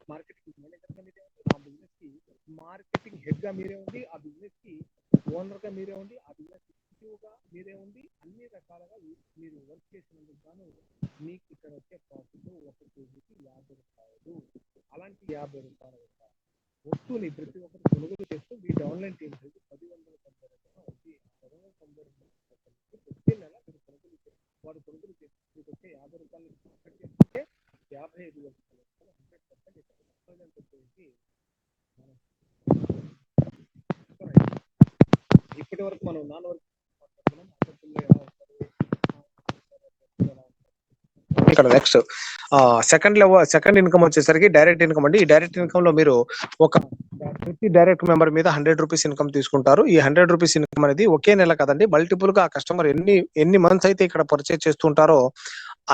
Speaker 1: మార్కెటింగ్ మేనేజర్గా మీరే ఉండి ఆ బిజినెస్కి మార్కెటింగ్ హెడ్గా మీరే ఉండి ఆ బిజినెస్కి ఓనర్గా మీరే ఉండి ఆ బిజినెస్గా మీరే ఉండి అన్ని రకాలుగా మీరు వర్క్ చేసినందుకు గాను మీకు ఇక్కడ వచ్చే ప్రాఫిట్ ఒక కేజీకి యాభై రూపాయలు. అలాంటి యాభై రూపాయలు వస్తువుని ప్రతి ఒక్కరు కొనుగోలు చేస్తూ మీ ఆన్లైన్ టీమ్ అయితే పది వందల తొంభై రూపాయలు వచ్చి పది వందల తొంభై రూపాయలు ప్రతి నెల మీరు కొనుగోలు చేస్తారు వారు కొనుగోలు చేసి మీకు వచ్చే యాభై రూపాయలు కట్ యాభై ఐదు వేల రూపాయలు హండ్రెడ్ పర్సెంట్ ఇక్కడ చెప్పేసి ఇప్పటి వరకు మనం నాన్న వరకు ఇక్కడ next second level second income వచ్చేసరికి డైరెక్ట్ ఇన్కమ్ అండి. ఈ డైరెక్ట్ ఇన్కమ్లో మీరు ఒక ప్రతి డైరెక్ట్ మెంబర్ మీద హండ్రెడ్ రూపీస్ ఇన్కమ్ తీసుకుంటారు. ఈ హండ్రెడ్ రూపీస్ ఇన్కమ్ అనేది ఒకే నెల కదండి. మల్టిపుల్గా కస్టమర్ ఎన్ని ఎన్ని మంత్స్ అయితే ఇక్కడ పర్చేజ్ చేస్తుంటారో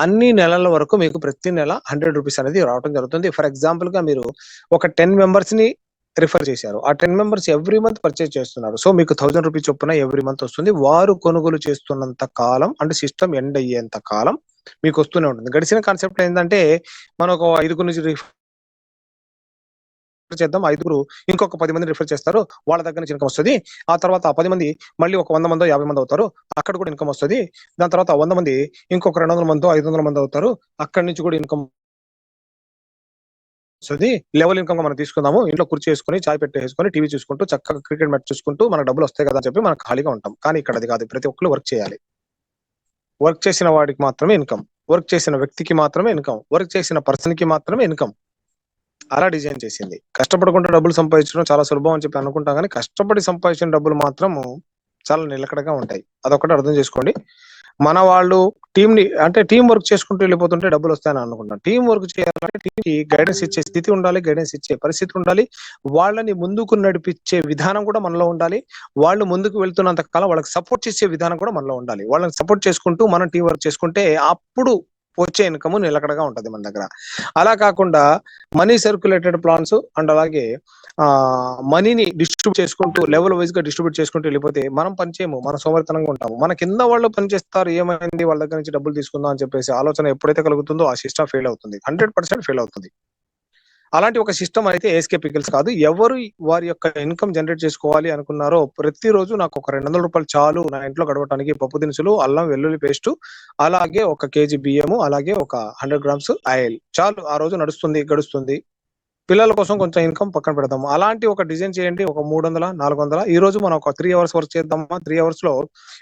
Speaker 1: అన్ని నెలల వరకు మీకు ప్రతి నెల హండ్రెడ్ రూపీస్ అనేది రావడం జరుగుతుంది. ఫర్ ఎగ్జాంపుల్గా మీరు ఒక టెన్ మెంబర్స్ని రిఫర్ చేశారు. ఆ ten members every month purchase చేస్తున్నారు. సో మీకు థౌసండ్ రూపీస్ చొప్పున ఎవ్రీ మంత్ వస్తుంది. వారు కొనుగోలు చేస్తున్నంత కాలం అంటే సిస్టమ్ ఎండ్ అయ్యేంత కాలం మీకు వస్తూనే ఉంటుంది. గడిచిన కాన్సెప్ట్ ఏంటంటే మనం ఒక ఐదుగురు నుంచి రిఫర్ చేద్దాం. ఐదుగురు ఇంకొక పది మంది రిఫర్ చేస్తారు. వాళ్ళ దగ్గర నుంచి ఇన్కమ్ వస్తుంది. ఆ తర్వాత ఆ పది మంది మళ్ళీ ఒక వంద మందో యాభై మంది అవుతారు. అక్కడ కూడా ఇన్కమ్ వస్తుంది. దాని తర్వాత వంద మంది ఇంకొక రెండు వందల మందో ఐదు వందల మంది అవుతారు. అక్కడి నుంచి కూడా ఇన్కమ్ వస్తుంది. లెవెల్ ఇన్కమ్ మనం తీసుకుందాము. ఇంట్లో కుర్చీ వేసుకొని చాయ్ పెట్టేసుకొని టీవీ చూసుకుంటూ చక్కగా క్రికెట్ మ్యాచ్ చూసుకుంటూ మన డబ్బులు వస్తాయి కదా అని చెప్పి మనం ఖాళీగా ఉంటాం. కానీ ఇక్కడ అది కాదు. ప్రతి ఒక్కరు వర్క్ చేయాలి. వర్క్ చేసిన వాడికి మాత్రమే ఇన్కమ్. వర్క్ చేసిన వ్యక్తికి మాత్రమే ఇన్కమ్. వర్క్ చేసిన పర్సన్కి మాత్రమే ఇన్కమ్. అలా డిజైన్ చేసింది. కష్టపడకుండా డబ్బులు సంపాదించడం చాలా సులభం అని చెప్పి అనుకుంటాం కానీ కష్టపడి సంపాదించిన డబ్బులు మాత్రం చాలా నిలకడగా ఉంటాయి. అదొకటి అర్థం చేసుకోండి. మన వాళ్ళు టీం ని అంటే టీం వర్క్ చేసుకుంటూ వెళ్ళిపోతుంటే డబ్బులు వస్తాయని అనుకుంటాం టీం వర్క్ చేయాలంటే టీంకి గైడెన్స్ ఇచ్చే స్థితి ఉండాలి గైడెన్స్ ఇచ్చే పరిస్థితి ఉండాలి. వాళ్ళని ముందుకు నడిపించే విధానం కూడా మనలో ఉండాలి. వాళ్ళు ముందుకు వెళ్తున్నంత కాలం వాళ్ళకి సపోర్ట్ చేసే విధానం కూడా మనలో ఉండాలి. వాళ్ళని సపోర్ట్ చేసుకుంటూ మనం టీం వర్క్ చేసుకుంటే అప్పుడు వచ్చే ఇన్కమ్ నిలకడగా ఉంటది మన దగ్గర. అలా కాకుండా మనీ సర్క్యులేటెడ్ ప్లాన్స్ అండ్ అలాగే ఆ మనీని డిస్ట్రిబ్యూట్ చేసుకుంటూ లెవెల్ వైజ్గా డిస్ట్రిబ్యూట్ చేసుకుంటూ వెళ్ళిపోతే మనం పనిచేయము మన సోమరితనంగా ఉంటాము. మన కింద వాళ్ళు పనిచేస్తారు ఏమైంది వాళ్ళ దగ్గర నుంచి డబ్బులు తీసుకుందాం అని చెప్పేసి ఆలోచన ఎప్పుడైతే కలుగుతుందో ఆ సిస్టమ్ ఫెయిల్ అవుతుంది. హండ్రెడ్ పర్సెంట్ ఫెయిల్ అవుతుంది. అలాంటి ఒక సిస్టమ్ అయితే ఏఎస్కే పికిల్స్ కాదు. ఎవరు వారి యొక్క ఇన్కమ్ జనరేట్ చేసుకోవాలి అనుకున్నారో ప్రతిరోజు నాకు ఒక రెండు వందల రూపాయలు చాలు నా ఇంట్లో గడవటానికి పప్పు దినుసులు అల్లం వెల్లుల్లి పేస్ట్ అలాగే ఒక కేజీ బియ్యము అలాగే ఒక హండ్రెడ్ గ్రామ్స్ ఆయిల్. చాలు. ఆ రోజు నడుస్తుంది గడుస్తుంది. పిల్లల కోసం కొంచెం ఇన్కమ్ పక్కన పెడదాము. అలాంటి ఒక డిజైన్ చేయండి. ఒక మూడు వందల నాలుగు వందల. ఈ రోజు మనం ఒక త్రీ అవర్స్ వర్క్ చేద్దామా? త్రీ అవర్స్లో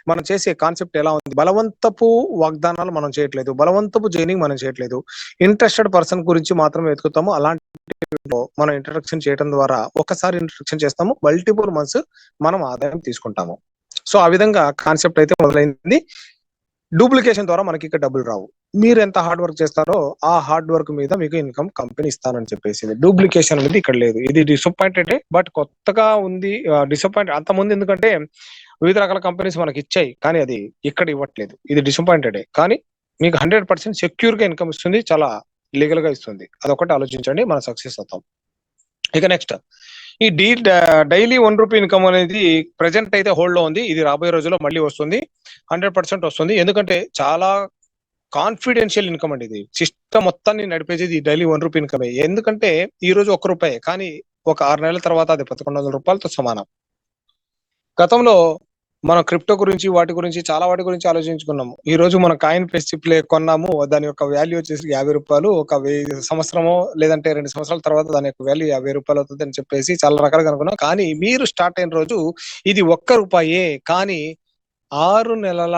Speaker 1: మనం చేసే కాన్సెప్ట్ ఎలా ఉంది? బలవంతపు వాగ్దానాలు మనం చేయట్లేదు. బలవంతపు జైనింగ్ మనం చేయట్లేదు. ఇంట్రెస్టెడ్ పర్సన్ గురించి మాత్రమే వెతుకుతాము. అలాంటి మనం ఇంట్రడక్షన్ చేయడం ద్వారా ఒకసారి ఇంట్రడక్షన్ చేస్తాము. మల్టిపుల్ మంత్స్ మనం ఆదాయం తీసుకుంటాము. సో ఆ విధంగా కాన్సెప్ట్ అయితే మొదలైంది. డూప్లికేషన్ ద్వారా మనకి ఇక్కడ డబ్బులు రావు. మీరు ఎంత హార్డ్ వర్క్ చేస్తారో ఆ హార్డ్ వర్క్ మీద మీకు ఇన్కమ్ కంపెనీ ఇస్తానని చెప్పేసి. డూప్లికేషన్ అనేది ఇక్కడ లేదు. ఇది డిసప్పాయింటెడ్ బట్ కొత్తగా ఉంది డిసప్పాయింట్ అంత ముందు ఎందుకంటే వివిధ రకాల కంపెనీస్ మనకి ఇచ్చాయి కానీ అది ఇక్కడ ఇవ్వట్లేదు. ఇది డిసప్పాయింటెడ్ కానీ మీకు హండ్రెడ్ పర్సెంట్ సెక్యూర్గా ఇన్కమ్ ఇస్తుంది చాలా లీగల్గా ఇస్తుంది. అదొకటి ఆలోచించండి మనం సక్సెస్ అవుతాం. ఇక నెక్స్ట్ ఈ D daily one rupee income అనేది ప్రెసెంట్ అయితే హోల్డ్లో ఉంది. ఇది రాబోయే రోజుల్లో మళ్ళీ వస్తుంది. హండ్రెడ్ పర్సెంట్ వస్తుంది. ఎందుకంటే చాలా కాన్ఫిడెన్షియల్ ఇన్కమ్ అండి ఇది. సిస్టమ్ మొత్తాన్ని నడిపేది డైలీ వన్ రూపీ ఇన్కమ్ ఎందుకంటే ఈ రోజు ఒక్క రూపాయి కానీ ఒక ఆరు నెలల తర్వాత అది పదకొండు వందల రూపాయలతో సమానం. గతంలో మనం క్రిప్టో గురించి వాటి గురించి చాలా వాటి గురించి ఆలోచించుకున్నాము. ఈ రోజు మనం కాయిన్ ప్లే కొన్నాము దాని యొక్క వాల్యూ వచ్చేసి యాభై రూపాయలు ఒక వెయ్యి సంవత్సరము లేదంటే రెండు సంవత్సరాల తర్వాత దాని యొక్క వాల్యూ యాభై రూపాయలు అవుతుంది అని చెప్పేసి చాలా రకాలుగా అనుకున్నాం. కానీ మీరు స్టార్ట్ అయిన రోజు ఇది ఒక్క రూపాయే కానీ ఆరు నెలల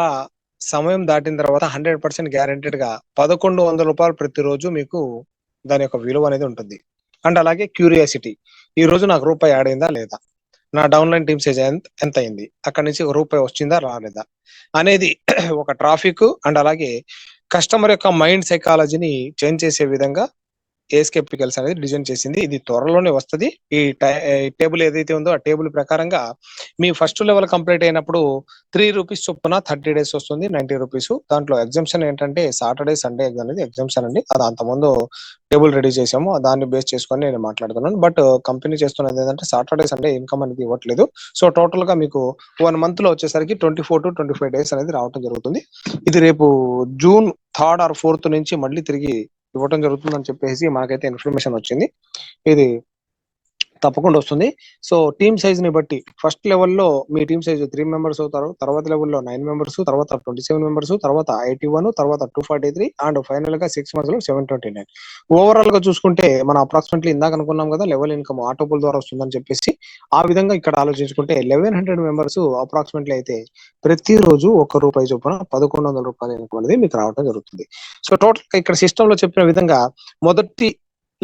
Speaker 1: సమయం దాటిన తర్వాత హండ్రెడ్ పర్సెంట్ గ్యారెంటెడ్గా పదకొండు వందల రూపాయలు ప్రతిరోజు మీకు దాని యొక్క విలువ అనేది ఉంటుంది. అండ్ అలాగే క్యూరియాసిటీ ఈ రోజు నాకు రూపాయి యాడ్ అయిందా లేదా? నా డౌన్లైన్ టీమ్ సేజ్ ఎంత అయింది? అక్కడ నుంచి ఒక రూపాయి వచ్చిందా రాలేదా? అనేది [clears throat] ఒక ట్రాఫిక్ అండ్ అలాగే కస్టమర్ యొక్క మైండ్ సైకాలజీని చేంజ్ చేసే విధంగా కేఎస్కే పికల్స్ అనేది డిజైన్ చేసింది. ఇది త్వరలోనే వస్తుంది. ఈ టేబుల్ ఏదైతే ఉందో ఆ టేబుల్ ప్రకారంగా మీ ఫస్ట్ లెవెల్ కంప్లీట్ అయినప్పుడు త్రీ రూపీస్ చొప్పున థర్టీ డేస్ వస్తుంది నైన్టీ రూపీస్ దాంట్లో ఎగ్జామ్షన్ ఏంటంటే సాటర్డే సండే అనేది ఎగ్జామ్షన్ అండి. అది అంతకుముందు టేబుల్ రెడీ చేసాము దాన్ని బేస్ చేసుకొని నేను మాట్లాడుతున్నాను. బట్ కంపెనీ uh, చేస్తున్నది ఏంటంటే సాటర్డే సండే ఇన్కమ్ అనేది ఇవ్వట్లేదు. సో టోటల్గా మీకు వన్ మంత్లో వచ్చేసరికి twenty four to twenty five days అనేది రావడం జరుగుతుంది. ఇది రేపు జూన్ థర్డ్ ఆర్ ఫోర్త్ నుంచి మళ్ళీ తిరిగి ఇవ్వటం జరుగుతుందని చెప్పేసి మనకైతే ఇన్ఫర్మేషన్ వచ్చింది. ఇది తప్పకుండా వస్తుంది. సో టీమ్ సైజ్ని బట్టి ఫస్ట్ లెవెల్లో మీ టీమ్ సైజ్ త్రీ మెంబర్స్ అవుతారు. తర్వాత లెవెల్లో నైన్ మెంబర్స్ తర్వాత ట్వంటీ సెవెన్ మెంబర్స్ తర్వాత ఎయిటీ వన్ తర్వాత టూ ఫార్టీ త్రీ అండ్ ఫైనల్గా సిక్స్ మంత్స్లో సెవెన్ ట్వంటీ నైన్. ఓవరాల్గా చూసుకుంటే మనం అప్రాక్సిమేట్లీ ఇందాక అనుకున్నాం కదా లెవెల్ ఇన్కమ్ ఆటోపుల్ ద్వారా వస్తుందని చెప్పేసి ఆ విధంగా ఇక్కడ ఆలోచించుకుంటే లెవెన్ హండ్రెడ్ మెంబర్స్ అప్రాక్సిమేట్లీ అయితే ప్రతిరోజు ఒక రూపాయి చొప్పున పదకొండు వందల రూపాయలు ఇన్కమ్ అనేది మీకు రావడం జరుగుతుంది. సో టోటల్ ఇక్కడ సిస్టమ్లో చెప్పిన విధంగా మొదటి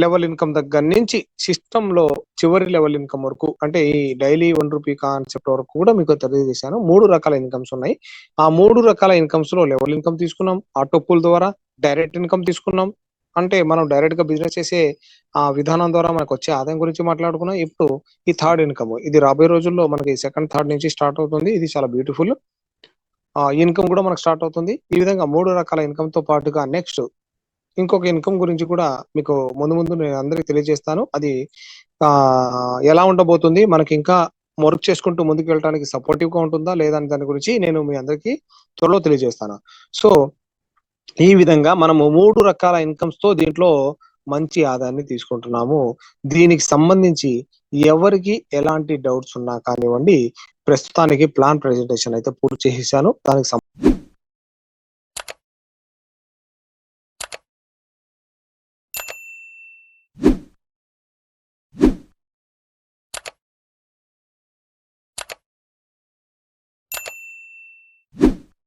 Speaker 1: లెవెల్ ఇన్కమ్ దగ్గర నుంచి సిస్టమ్లో చివరి లెవెల్ ఇన్కమ్ వరకు అంటే ఈ డైలీ వన్ రూపీ కాన్సెప్ట్ వరకు కూడా మీకు తెలియజేశాను మూడు రకాల ఇన్కమ్స్ ఉన్నాయి. ఆ మూడు రకాల ఇన్కమ్స్లో లెవెల్ ఇన్కమ్ తీసుకున్నాం ఆటో పూల్ ద్వారా డైరెక్ట్ ఇన్కమ్ తీసుకున్నాం. అంటే మనం డైరెక్ట్గా బిజినెస్ చేసే ఆ విధానం ద్వారా మనకు వచ్చే ఆదాయం గురించి మాట్లాడుకున్నాం. ఇప్పుడు ఈ థర్డ్ ఇన్కమ్ ఇది రాబోయే రోజుల్లో మనకి సెకండ్ థర్డ్ నుంచి స్టార్ట్ అవుతుంది. ఇది చాలా బ్యూటిఫుల్ ఆ ఇన్కమ్ కూడా మనకు స్టార్ట్ అవుతుంది. ఈ విధంగా మూడు రకాల ఇన్కమ్తో పాటుగా నెక్స్ట్ ఇంకొక ఇన్కమ్ గురించి కూడా మీకు ముందు ముందు నేను అందరికి తెలియజేస్తాను. అది ఆ ఎలా ఉండబోతుంది? మనకి ఇంకా వర్క్ చేసుకుంటూ ముందుకు వెళ్ళడానికి సపోర్టివ్గా ఉంటుందా? లేదా దాని గురించి నేను మీ అందరికి త్వరలో తెలియజేస్తాను. సో ఈ విధంగా మనము మూడు రకాల ఇన్కమ్స్తో దీంట్లో మంచి ఆదాయాన్ని తీసుకుంటున్నాము. దీనికి సంబంధించి ఎవరికి ఎలాంటి డౌట్స్ ఉన్నా కానివ్వండి ప్రస్తుతానికి ప్లాన్ ప్రెజెంటేషన్ అయితే పూర్తి చేసేసాను దానికి